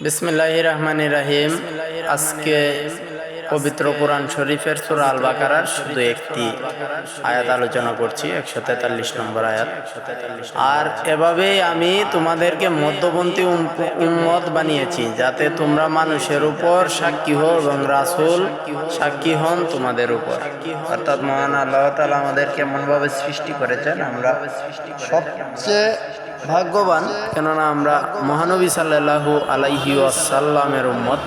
বিসমিল্লাহ রহমান রাহিম আজকে পবিত্র কোরআন শরীফের সুরা আল বাকারার শুধু একটি আয়াত আলোচনা করছি, একশো তেতাল্লিশ নম্বর আয়াত। আর এভাবেই আমি তোমাদেরকে মধ্যপন্থী উম- উম্মত বানিয়েছি, যাতে তোমরা মানুষের উপর সাক্ষী হও এবং রাসূল সাক্ষী হন তোমাদের উপর। অর্থাৎ মহান আল্লাহ তালা আমাদেরকে এমনভাবে সৃষ্টি করেছেন, আমরা সবচেয়ে ভাগ্যবান, কেননা আমরা মহানবী সাল্লাল্লাহু আলাইহি ওয়াসাল্লামের উম্মত।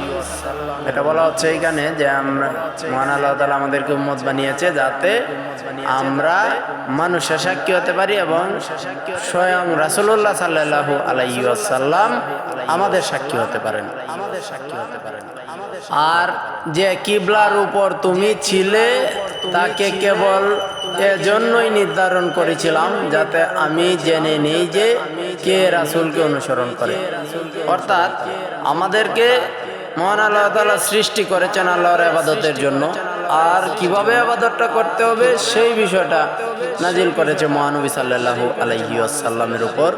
এটা বলা হচ্ছে এখানে যে আমরা মহান আল্লাহ তালা আমাদেরকে উম্মত বানিয়েছে যাতে আমরা মানুষের সাক্ষী হতে পারি এবং স্বয়ং রাসূলুল্লাহ সাল্লাল্লাহু আলাইহি ওয়াসাল্লাম আমাদের সাক্ষী হতে পারেন আমাদের সাক্ষী হতে পারেন। আর যে কিবলার উপর তুমি ছিলে, তাকে কেবল এজন্যই নির্ধারণ করেছিলাম যাতে আমি জেনে নিই যে কে রাসূলকে অনুসরণ করে। অর্থাৎ আমাদেরকে মহান আল্লাহ সৃষ্টি করেছেন আল্লাহর আবাদতের জন্য। আর কীভাবে আবাদতটা করতে হবে সেই বিষয়টা নাজিল করেছে মহানবী সাল্লাহ আলহিউসাল্লামের উপর।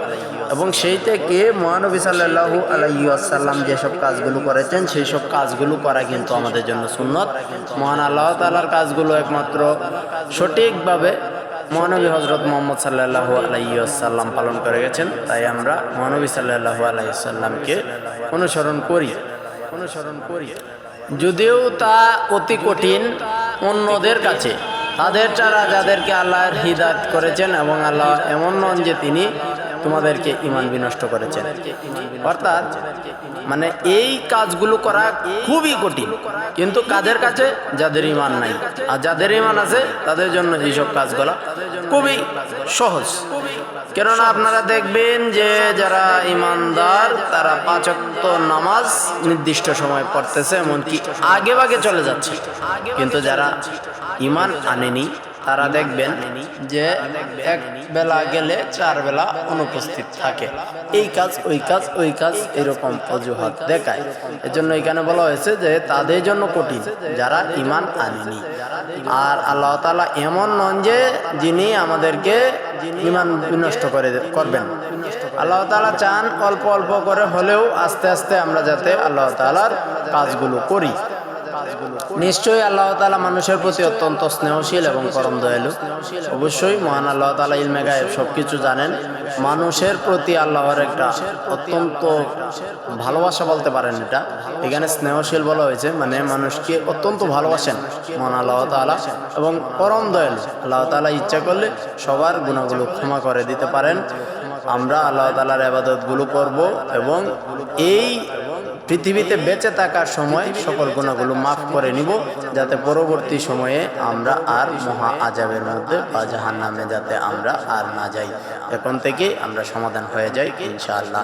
এবং সেই থেকে মহানবী সাল্লাল্লাহু আলাইহি আসাল্লাম যেসব কাজগুলো করেছেন সেই সব কাজগুলো করা কিন্তু আমাদের জন্য সুন্নত। মহান আল্লাহ তাআলার কাজগুলো একমাত্র সঠিকভাবে মহানবী হজরত মোহাম্মদ সাল্লাল্লাহু আলাইহি আসাল্লাম পালন করে গেছেন। তাই আমরা মহানবী সাল্লাল্লাহু আলাইসাল্লামকে অনুসরণ করি অনুসরণ করি। যদিও তা অতি কঠিন অন্যদের কাছে। তাদের ছাড়া যাদেরকে আল্লাহর হিদায়ত করেছেন এবং আল্লাহ এমন নন যে তিনি তোমাদেরকে ইমান বিনষ্ট করেছেন অর্থাৎ মানে এই কাজগুলো করা খুবই কঠিন। কিন্তু কাদের কাছে? যাদের ইমান নাই। আর যাদের ইমান আছে, তাদের জন্য এইসব কাজগুলো খুবই সহজ। কেননা আপনারা দেখবেন যে যারা ইমানদার, তারা পাঁচক্ত নামাজ নির্দিষ্ট সময় পড়তেছে, এমনকি আগে ভাগে চলে যাচ্ছে। কিন্তু যারা ইমান আনেনি তারা দেখবেন যে এক বেলা গেলে চার বেলা অনুপস্থিত থাকে। এই কাজ, ওই কাজ ওই কাজ এরকম অজুহাত দেখায়। এজন্য এখানে বলা হয়েছে যে তাদের জন্য কঠিন, যারা ইমান আনেনি। আর আল্লাহ তাআলা এমন নন যে যিনি আমাদেরকে ইমান বিনষ্ট করে করবেন। আল্লাহ তালা চান অল্প অল্প করে হলেও আস্তে আস্তে আমরা যাতে আল্লাহ তাআলার কাজগুলো করি। নিশ্চয়ই আল্লাহ তালা মানুষের প্রতি অত্যন্ত স্নেহশীল এবং করম দয়ালু। অবশ্যই মহান আল্লাহ তালা ইলমে গায়েব সব কিছু জানেন। মানুষের প্রতি আল্লাহর একটা অত্যন্ত ভালোবাসা বলতে পারেন এটা। এখানে স্নেহশীল বলা হয়েছে মানে মানুষকে অত্যন্ত ভালোবাসেন মহান আল্লাহ তালা এবং পরম দয়ালু। আল্লাহ তালা ইচ্ছা করলে সবার গুণাগুলো ক্ষমা করে দিতে পারেন। আমরা আল্লাহ তালার আবাদতগুলো করব এবং এই পৃথিবীতে বেঁচে থাকার সময় সকল গুণাগুলো মাফ করে নিব, যাতে পরবর্তী সময়ে আমরা আর মহা আজাবের মধ্যে বা জাহান নামে যাতে আমরা আর না যাই। এখন থেকে আমরা সমাধান হয়ে যাই, ইনশাআল্লাহ।